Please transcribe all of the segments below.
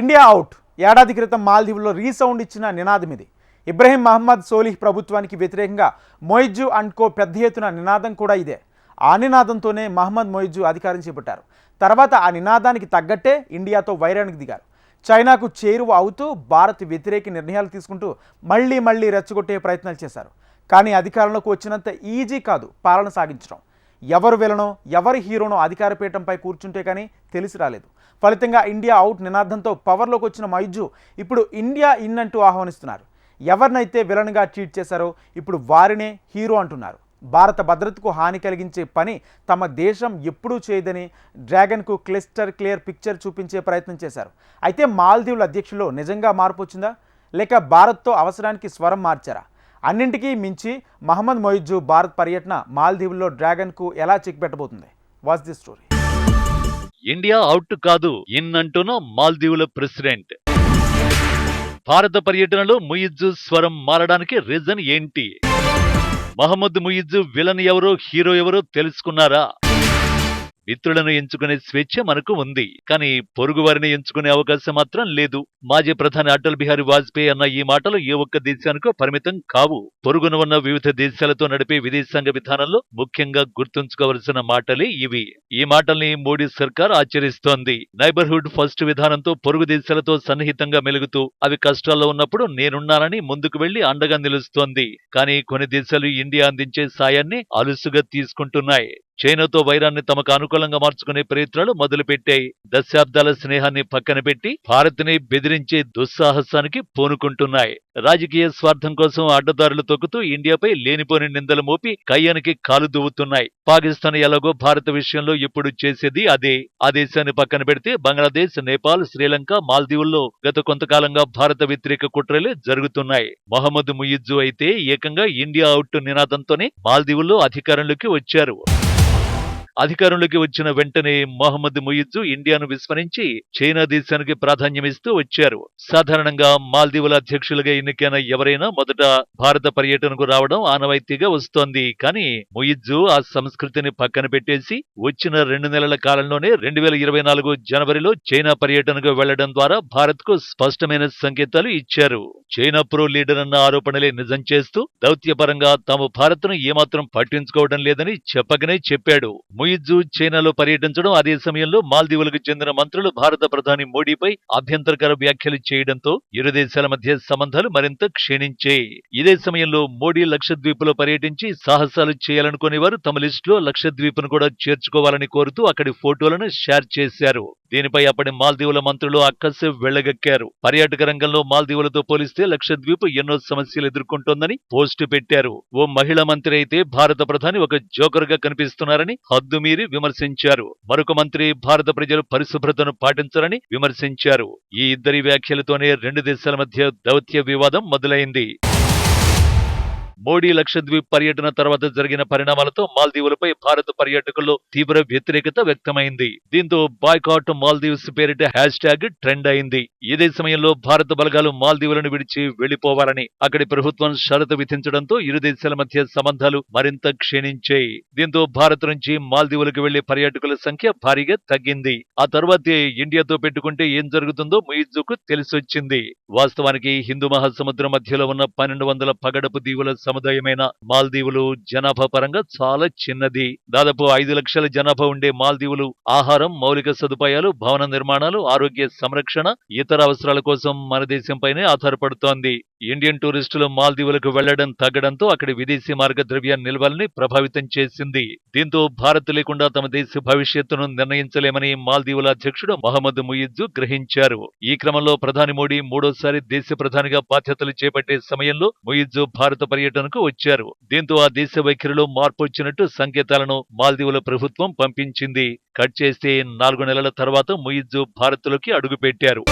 India out. ఏడాది క్రితం మాల్దీవుల్లో resound ఇచ్చిన నినాదం ఇది. ఇబ్రహీం మహమ్మద్ సోలిహ్ ప్రభుత్వానికి వ్యతిరేకంగా మొయిజు అండ్ కో పెద్ద ఎత్తున నినాదం కూడా ఇదే. ఆ నినాదంతోనే మహమ్మద్ మొయిజు అధికారం చేపట్టారు. తర్వాత ఆ నినాదానికి తగ్గట్టే ఇండియాతో వైరానికి దిగారు. చైనాకు చేరువ అవుతూ భారత్ వ్యతిరేక నిర్ణయాలు తీసుకుంటూ మళ్ళీ మళ్ళీ రెచ్చగొట్టే ప్రయత్నాలు చేశారు. కానీ అధికారంలోకి వచ్చినంత ఈజీ కాదు పాలన సాగించడం. ఎవరు విలనో ఎవరి హీరోనో అధికార పీఠంపై కూర్చుంటే కానీ తెలిసి రాలేదు. ఫలితంగా ఇండియా అవుట్ నినాదంతో పవర్లోకి వచ్చిన మైజు ఇప్పుడు ఇండియా ఇన్ అంటూ ఆహ్వానిస్తున్నారు. ఎవరినైతే విలన్గా ట్రీట్ చేశారో ఇప్పుడు వారినే హీరో అంటున్నారు. భారత భద్రతకు హాని కలిగించే పని తమ దేశం ఎప్పుడూ చేయదని డ్రాగన్కు క్లిస్టర్ క్లియర్ పిక్చర్ చూపించే ప్రయత్నం చేశారు. అయితే మాల్దీవుల అధ్యక్షుల్లో నిజంగా మార్పు వచ్చిందా? లేక భారత్తో అవసరానికి స్వరం మార్చారా? అన్నింటికీ మించి మహమ్మద్ మొయిజు భారత్ పర్యటన మాల్దీవుల్లో డ్రాగన్కు ఎలా check పెట్టబోతుంది watch the story. India out కాదు ఇన్ అంటున్న మాల్దీవుల ప్రెసిడెంట్. భారత పర్యటనలో ముయిజు స్వరం మారడానికి రీజన్ ఏంటి? మహమ్మద్ ముయిజు విలన్ ఎవరో హీరో ఎవరో తెలుసుకున్నారా? మిత్రులను ఎంచుకునే స్వేచ్ఛ మనకు ఉంది కానీ పొరుగువారిని ఎంచుకునే అవకాశం మాత్రం లేదు. మాజీ ప్రధాని అటల్ బిహారీ వాజ్పేయి అన్న ఈ మాటలు ఏ ఒక్క దేశానికో పరిమితం కావు. పొరుగున ఉన్న వివిధ దేశాలతో నడిపే విదేశాంగ విధానంలో ముఖ్యంగా గుర్తుంచుకోవలసిన మాటలే ఇవి. ఈ మాటల్ని మోడీ సర్కార్ ఆచరిస్తోంది. నైబర్హుడ్ ఫస్ట్ విధానంతో పొరుగు దేశాలతో సన్నిహితంగా మెలుగుతూ అవి కష్టాల్లో ఉన్నప్పుడు నేనున్నానని ముందుకు వెళ్ళి అండగా నిలుస్తోంది. కానీ కొన్ని దేశాలు ఇండియా అందించే సాయాన్ని అలుసుగా తీసుకుంటున్నాయి. చైనాతో వైరాన్ని తమకు అనుకూలంగా మార్చుకునే ప్రయత్నాలు మొదలుపెట్టాయి దశాబ్దాల స్నేహాన్ని పక్కన పెట్టి భారత్ని బెదిరించే దుస్సాహసానికి పూనుకుంటున్నాయి. రాజకీయ స్వార్థం కోసం అడ్డదారులు తొక్కుతూ ఇండియాపై లేనిపోని నిందలు మోపి కయ్యానికి కాలు దువ్వుతున్నాయి. పాకిస్తాన్ ఎలాగో భారత విషయంలో ఇప్పుడు చేసేది అదే. ఆ దేశాన్ని పక్కన పెడితే బంగ్లాదేశ్ నేపాల్ శ్రీలంక మాల్దీవుల్లో గత కొంతకాలంగా భారత వ్యతిరేక కుట్రలే జరుగుతున్నాయి. మొహమ్మద్ ముయిజ్జు అయితే ఏకంగా ఇండియా అవుట్ నినాదంతోనే మాల్దీవుల్లో అధికారంలోకి వచ్చారు. అధికారంలోకి వచ్చిన వెంటనే మహమ్మద్ ముయిజ్జు ఇండియాను విస్మరించి చైనా దేశానికి ప్రాధాన్యమిస్తూ వచ్చారు. సాధారణంగా మాల్దీవుల అధ్యక్షులుగా ఎన్నికైన ఎవరైనా మొదట భారత పర్యటనకు రావడం ఆనవాయితీగా వస్తోంది. కానీ ముయిజ్జు ఆ సంస్కృతిని పక్కన పెట్టేసి వచ్చిన రెండు నెలల కాలంలోనే రెండు వేల ఇరవై నాలుగు జనవరిలో చైనా పర్యటనకు వెళ్ళడం ద్వారా భారత్కు స్పష్టమైన సంకేతాలు ఇచ్చారు. చైనా ప్రో లీడర్ అన్న ఆరోపణలే నిజం చేస్తూ దౌత్యపరంగా తాము భారత్ను ఏమాత్రం పట్టించుకోవడం లేదని చెప్పకనే చెప్పాడు. ముయిజు చైనాలో పర్యటించడం అదే సమయంలో మాల్దీవులకు చెందిన మంత్రులు భారత ప్రధాని మోడీపై అభ్యంతరకర వ్యాఖ్యలు చేయడంతో ఇరు దేశాల మధ్య సంబంధాలు మరింత క్షీణించాయి ఇదే సమయంలో మోడీ లక్షద్వీపులో పర్యటించి సాహసాలు చేయాలనుకునేవారు తమ లిస్టులో లక్షద్వీప్ను కూడా చేర్చుకోవాలని కోరుతూ అక్కడి ఫోటోలను షేర్ చేశారు. దీనిపై అప్పటి మాల్దీవుల మంత్రులు అక్కసు వెళ్ళగక్కారు. పర్యాటక రంగంలో మాల్దీవులతో పోలిస్తే లక్షద్వీప్ ఎన్నో సమస్యలు ఎదుర్కొంటోందని పోస్టు పెట్టారు. ఓ మహిళా మంత్రి అయితే భారత ప్రధాని ఒక జోకర్గా కనిపిస్తున్నారని హద్దుమీరి విమర్శించారు. మరొక మంత్రి భారత ప్రజలు పరిశుభ్రతను పాటించరని విమర్శించారు. ఈ ఇద్దరి వ్యాఖ్యలతోనే రెండు దేశాల మధ్య దౌత్య వివాదం మొదలైంది. మోడీ లక్షద్వీప్ పర్యటన తర్వాత జరిగిన పరిణామాలతో మాల్దీవులపై భారత పర్యాటకుల్లో తీవ్ర వ్యతిరేకత వ్యక్తమైంది. దీంతో బాయ్కాట్ మాల్దీవ్స్ పేరిట హ్యాష్ ట్యాగ్ ట్రెండ్ అయింది. ఇదే సమయంలో భారత బలగాలు మాల్దీవులను విడిచి వెళ్ళిపోవాలని అక్కడి ప్రభుత్వం షరతు విధించడంతో ఇరు దేశాల మధ్య సంబంధాలు మరింత క్షీణించాయి. దీంతో భారత్ నుంచి మాల్దీవులకు వెళ్ళే పర్యాటకుల సంఖ్య భారీగా తగ్గింది. ఆ తర్వాతే ఇండియాతో పెట్టుకుంటే ఏం జరుగుతుందో ముయిజ్జుకు తెలిసొచ్చింది. వాస్తవానికి హిందూ మహాసముద్రం మధ్యలో ఉన్న పన్నెండు వందల పగడపు దీవుల సముదాయమైన మాల్దీవులు జనాభా పరంగా చాలా చిన్నది. దాదాపు ఐదు లక్షల జనాభా ఉండే మాల్దీవులు ఆహారం మౌలిక సదుపాయాలు భవన నిర్మాణాలు ఆరోగ్య సంరక్షణ ఇతర అవసరాల కోసం మన దేశంపైనే ఆధారపడుతోంది. ఇండియన్ టూరిస్టులు మాల్దీవులకు వెళ్ళడం తగ్గడంతో అక్కడి విదేశీ మార్గ ద్రవ్య నిల్వల్ని ప్రభావితం చేసింది. దీంతో భారత్ లేకుండా తమ దేశ భవిష్యత్తును నిర్ణయించలేమని మాల్దీవుల అధ్యక్షుడు మహమ్మద్ ముయిజ్జు గ్రహించారు. ఈ క్రమంలో ప్రధాని మోడీ మూడోసారి దేశ ప్రధానిగా బాధ్యతలు చేపట్టే సమయంలో ముయిజ్జు భారత పర్యటనకు వచ్చారు. దీంతో ఆ దేశ వైఖరిలో మార్పు వచ్చినట్టు సంకేతాలను మాల్దీవుల ప్రభుత్వం పంపించింది. కట్ చేస్తే నాలుగు నెలల తర్వాత ముయిజ్జు భారత్లోకి అడుగుపెట్టారు.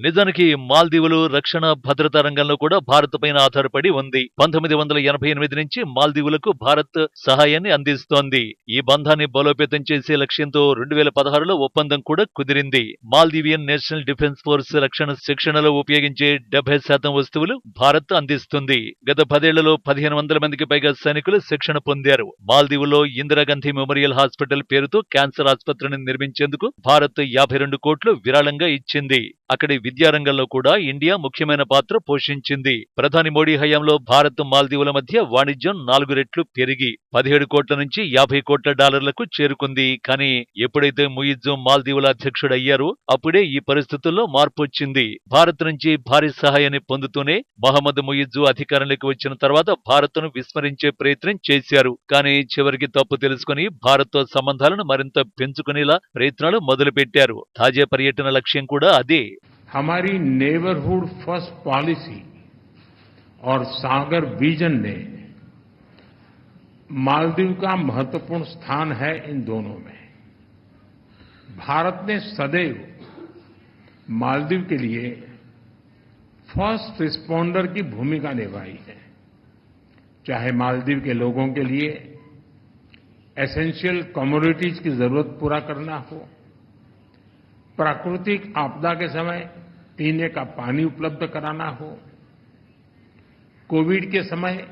నిజానికి మాల్దీవులు రక్షణ భద్రతా రంగంలో కూడా భారత్ పైన ఆధారపడి ఉంది. పంతొమ్మిది వందల ఎనభై ఎనిమిది నుంచి మాల్దీవులకు భారత్ సహాయాన్ని అందిస్తోంది. ఈ బంధాన్ని బలోపేతం చేసే లక్ష్యంతో రెండు వేల పదహారులో ఒప్పందం కూడా కుదిరింది. మాల్దీవియన్ నేషనల్ డిఫెన్స్ ఫోర్స్ రక్షణ శిక్షణలో ఉపయోగించే డెబ్బై శాతం వస్తువులు భారత్ అందిస్తుంది. గత పదేళ్ళలో పదిహేను వందల మందికి పైగా సైనికులు శిక్షణ పొందారు. మాల్దీవులో ఇందిరాగాంధీ మెమోరియల్ హాస్పిటల్ పేరుతో క్యాన్సర్ ఆసుపత్రిని నిర్మించేందుకు భారత్ యాభై రెండు కోట్లు విరాళంగా ఇచ్చింది. అక్కడి విద్యారంగంలో కూడా ఇండియా ముఖ్యమైన పాత్ర పోషించింది. ప్రధాని మోడీ హయాంలో భారత్ మాల్దీవుల మధ్య వాణిజ్యం నాలుగు రెట్లు పెరిగి పదిహేడు కోట్ల నుంచి యాభై కోట్ల డాలర్లకు చేరుకుంది. కానీ ఎప్పుడైతే ముయిజ్జు మాల్దీవుల అధ్యక్షుడయ్యారో అప్పుడే ఈ పరిస్థితుల్లో మార్పు వచ్చింది భారత్ నుంచి భారీ సహాయాన్ని పొందుతూనే మహమ్మద్ ముయిజ్జు అధికారంలోకి వచ్చిన తర్వాత భారత్ను విస్మరించే ప్రయత్నం చేశారు. కానీ చివరికి తప్పు తెలుసుకుని భారత్తో సంబంధాలను మరింత పెంచుకునేలా ప్రయత్నాలు మొదలుపెట్టారు. తాజా పర్యటన లక్ష్యం కూడా అదే. हमारी नेबरहुड फ़र्स्ट पॉलिसी और सागर विजन ने मालदीव का महत्वपूर्ण स्थान है इन दोनों में। भारत ने सदैव मालदीव के लिए फ़र्स्ट रिस्पॉन्डर की भूमिका निभाई है, चाहे मालदीव के लोगों के लिए एसेंशियल कम्युनिटीज की ज़रूरत पूरा करना हो, प्राकृतिक आपदा के समय पीने का पानी उपलब्ध कराना हो, कोविड के समय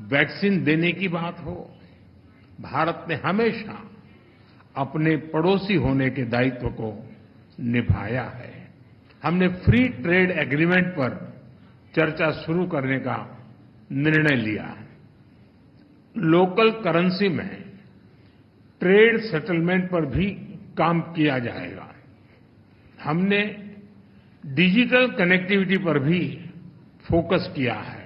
वैक्सीन देने की बात हो, भारत ने हमेशा अपने पड़ोसी होने के दायित्व को निभाया है। हमने फ्री ट्रेड एग्रीमेंट पर चर्चा शुरू करने का निर्णय लिया है। लोकल करेंसी में ट्रेड सेटलमेंट पर भी काम किया जाएगा। हमने डिजिटल कनेक्टिविटी पर भी फोकस किया है।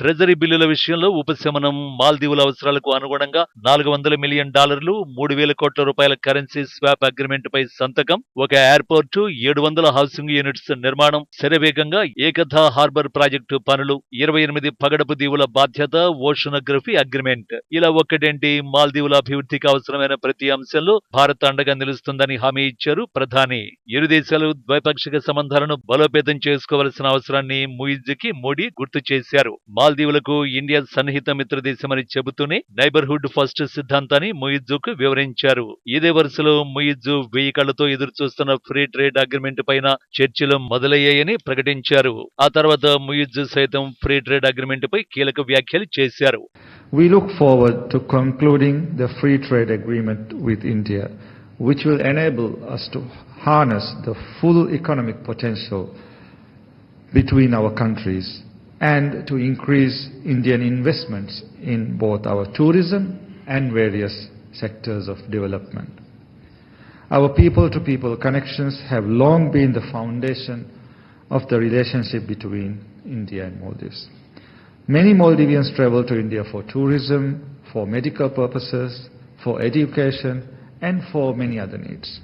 ట్రెజరీ బిల్లుల విషయంలో ఉపశమనం మాల్దీవుల అవసరాలకు అనుగుణంగా నాలుగు వందల మిలియన్ డాలర్లు మూడు వేల కోట్ల రూపాయల కరెన్సీ స్వాప్ అగ్రిమెంట్ పై సంతకం ఒక ఎయిర్పోర్టు ఏడు వందల హౌసింగ్ యూనిట్స్ నిర్మాణం శరవేగంగా ఏకథా హార్బర్ ప్రాజెక్టు పనులు ఇరవై ఎనిమిది పగడపు దీవుల బాధ్యత ఓషనోగ్రఫీ అగ్రిమెంట్. ఇలా ఒక్కటేంటి? మాల్దీవుల అభివృద్ధికి అవసరమైన ప్రతి అంశంలో భారత్ అండగా నిలుస్తుందని హామీ ఇచ్చారు ప్రధాని. ఇరు దేశాలు ద్వైపాక్షిక సంబంధాలను బలోపేతం చేసుకోవాల్సిన అవసరాన్ని ముయిజ్కి మోడీ గుర్తు చేశారు. మాల్దీవులకు ఇండియా సన్నిహిత మిత్ర దేశమని చెబుతూనే నైబర్హుడ్ ఫస్ట్ సిద్ధాంతాన్ని ముయిజ్జుకు వివరించారు. ఇదే వరుసలో ముయిజ్జు వెయ్యి కళ్ళతో ఎదురుచూస్తున్న ఫ్రీ ట్రేడ్ అగ్రిమెంట్ పైన చర్చలు మొదలయ్యాయని ప్రకటించారు. ఆ తర్వాత ముయిజ్జు సైతం ఫ్రీ ట్రేడ్ అగ్రిమెంట్ పై కీలక వ్యాఖ్యలు చేశారు. We look forward to concluding the free trade agreement with India, which will enable us to harness the full economic potential between our countries. And to increase Indian investments in both our tourism and various sectors of development. Our people-to-people connections have long been the foundation of the relationship between India and Maldives. Many Maldivians travel to India for tourism, for medical purposes, for education, and for many other needs.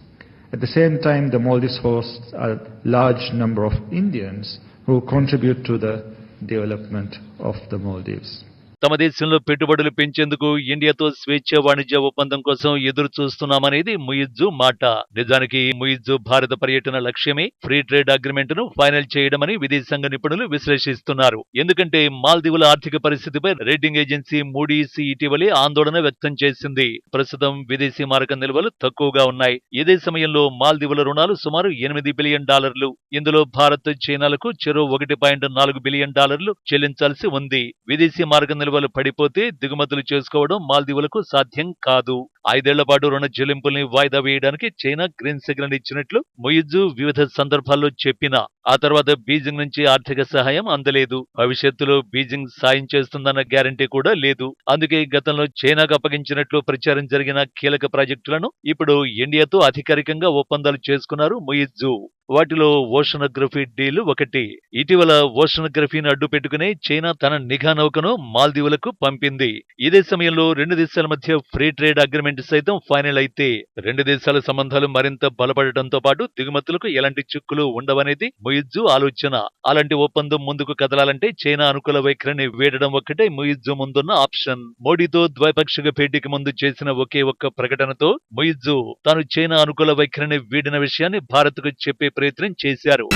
At the same time, the Maldives hosts a large number of Indians who contribute to the development of the Maldives. తమ దేశంలో పెట్టుబడులు పెంచేందుకు ఇండియాతో స్వేచ్ఛ వాణిజ్య ఒప్పందం కోసం ఎదురు చూస్తున్నామనేది ముయిజ్జు మాట. నిజానికి ముయిజ్జు భారత పర్యటన లక్ష్యమే ఫ్రీ ట్రేడ్ అగ్రిమెంట్ను ఫైనల్ చేయడమని విదేశాంగ నిపుణులు విశ్లేషిస్తున్నారు. ఎందుకంటే మాల్దీవుల ఆర్థిక పరిస్థితిపై రేటింగ్ ఏజెన్సీ మూడీస్ ఇటీవలే ఆందోళన వ్యక్తం చేసింది. ప్రస్తుతం విదేశీ మారక నిల్వలు తక్కువగా ఉన్నాయి. ఇదే సమయంలో మాల్దీవుల రుణాలు సుమారు ఎనిమిది బిలియన్ డాలర్లు. ఇందులో భారత్ చైనాలకు చెరో ఒకటి పాయింట్ నాలుగు బిలియన్ డాలర్లు చెల్లించాల్సి ఉంది. విదేశీ మార్గ విలువలు పడిపోతే దిగుమతులు చేసుకోవడం మాల్దీవులకు సాధ్యం కాదు. ఐదేళ్ళ పాటు రుణ చెల్లింపుల్ని వాయిదా వేయడానికి చైనా గ్రీన్ సిగ్నల్ ఇచ్చినట్లు మొయిజు వివిధ సందర్భాల్లో చెప్పినా. ఆ తర్వాత బీజింగ్ నుంచి ఆర్థిక సహాయం అందలేదు. భవిష్యత్తులో బీజింగ్ సాయం చేస్తుందన్న గ్యారంటీ కూడా లేదు. అందుకే గతంలో చైనాకు అప్పగించినట్లు ప్రచారం జరిగిన కీలక ప్రాజెక్టులను ఇప్పుడు ఇండియాతో అధికారికంగా ఒప్పందాలు చేసుకున్నారు మొయిజు. వాటిలో ఓషనోగ్రఫీ డీల్ ఒకటి. ఇటీవల ఓషనోగ్రఫీని అడ్డు పెట్టుకుని చైనా తన నిఘా నౌకను మాల్దీవులకు పంపింది. ఇదే సమయంలో రెండు దేశాల మధ్య ఫ్రీ ట్రేడ్ అగ్రిమెంట్ సైతం ఫైనల్ అయితే. రెండు దేశాల సంబంధాలు మరింత బలపడటంతో పాటు దిగుమతులకు ఎలాంటి చిక్కులు ఉండవనేది ముయిజ్జు ఆలోచన. అలాంటి ఒప్పందం ముందుకు కదలాలంటే చైనా అనుకూల వైఖరిని వీడడం ఒక్కటే ముయిజ్జు ముందున్న ఆప్షన్. మోడీతో ద్వైపాక్షిక భేటీకి ముందు చేసిన ఒకే ఒక్క ప్రకటనతో ముయిజ్జు తాను చైనా అనుకూల వైఖరిని వీడిన విషయాన్ని భారత్కు చెప్పే ప్రయత్నం చేశారు.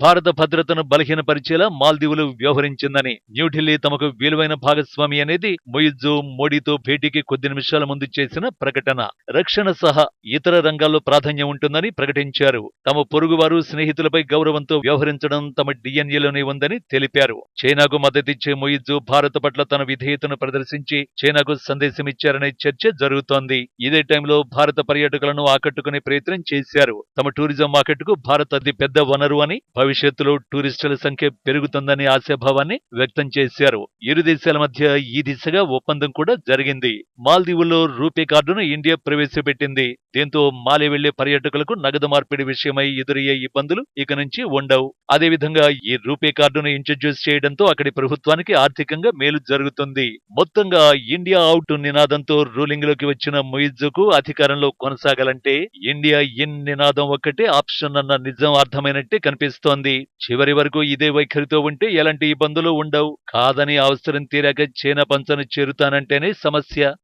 భారత భద్రతను బలహీనపరిచేలా మాల్దీవులు వ్యవహరించిందని న్యూఢిల్లీ తమకు విలువైన భాగస్వామి అనేది మొయిజు మోడీతో భేటీకి కొద్ది నిమిషాల ముందు చేసిన ప్రకటన. రక్షణ సహా ఇతర రంగాల్లో ప్రాధాన్యం ఉంటుందని ప్రకటించారు. తమ పొరుగువారు స్నేహితులపై గౌరవంతో వ్యవహరించడం తమ డిఎన్ఏలోనే ఉందని తెలిపారు. చైనాకు మద్దతిచ్చే మొయిజు భారత్ పట్ల తన విధేయతను ప్రదర్శించి చైనాకు సందేశం ఇచ్చారనే చర్చ జరుగుతోంది. ఇదే టైంలో భారత పర్యాటకులను ఆకట్టుకునే ప్రయత్నం చేశారు. తమ టూరిజం మార్కెట్కు భారత్ అతి పెద్ద వనరు అని భవిష్యత్తులో టూరిస్టుల సంఖ్య పెరుగుతుందని ఆశాభావాన్ని వ్యక్తం చేశారు. ఇరు దేశాల మధ్య ఈ దిశగా ఒప్పందం కూడా జరిగింది. మాల్దీవుల్లో రూపే కార్డును ఇండియా ప్రవేశపెట్టింది. దీంతో మాలే వెళ్ళే పర్యాటకులకు నగదు మార్పిడి విషయమై ఎదురయ్యే ఇబ్బందులు ఇక నుంచి ఉండవు. అదేవిధంగా ఈ రూపే కార్డును ఇంట్రడ్యూస్ చేయడంతో అక్కడి ప్రభుత్వానికి ఆర్థికంగా మేలు జరుగుతుంది. మొత్తంగా ఇండియా అవుట్ నినాదంతో రూలింగ్లోకి వచ్చిన ముయిజ్జుకు అధికారంలో కొనసాగాలంటే ఇండియా ఇన్ నినాదం ఒక్కటే ఆప్షన్ అన్న నిజం అర్థమైనట్టే కనిపిస్తోంది. చివరి వరకు ఇదే వైఖరితో ఉంటే ఎలాంటి ఇబ్బందులు ఉండవు. కాదని అవసరం తీరాక చేన పంచను చేరుతానంటేనే సమస్య.